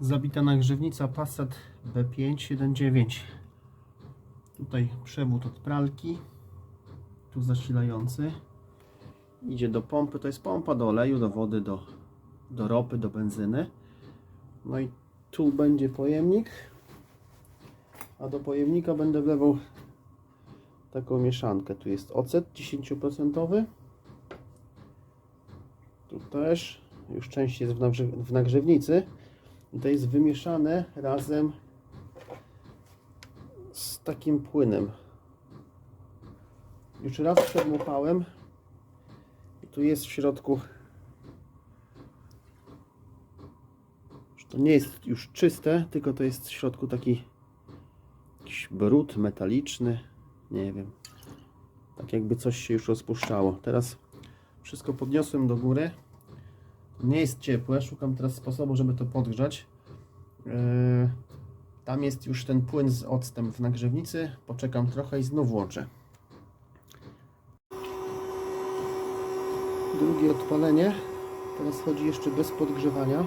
Zabita nagrzewnica Passat B579. Tutaj przewód od pralki. Tu zasilający. Idzie do pompy. To jest pompa do oleju, do wody, do, do ropy, do benzyny. No i tu będzie pojemnik. A do pojemnika będę wlewał taką mieszankę. Tu jest ocet 10%. Tu też już część jest w, w nagrzewnicy. I to jest wymieszane razem z takim płynem. Już raz przedmupałem. I tu jest w środku. To nie jest już czyste, tylko to jest w środku taki jakiś brud metaliczny. Nie wiem. Tak jakby coś się już rozpuszczało. Teraz wszystko podniosłem do góry. Nie jest ciepłe. Szukam teraz sposobu, żeby to podgrzać. Yy, Tam jest już ten płyn z octem w nagrzewnicy. Poczekam trochę i znów włączę. Drugie odpalenie. Teraz chodzi jeszcze bez podgrzewania.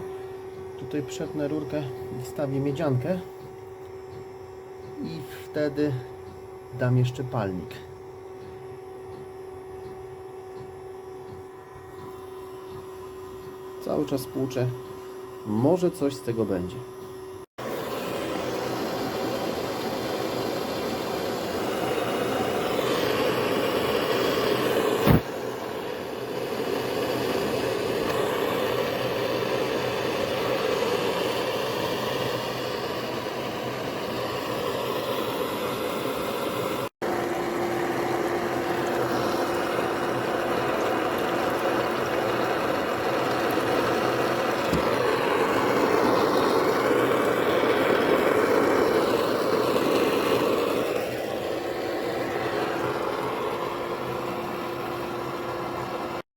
Tutaj przetnę rurkę wstawię miedziankę. I wtedy dam jeszcze palnik. Cały czas płuczę. Może coś z tego będzie.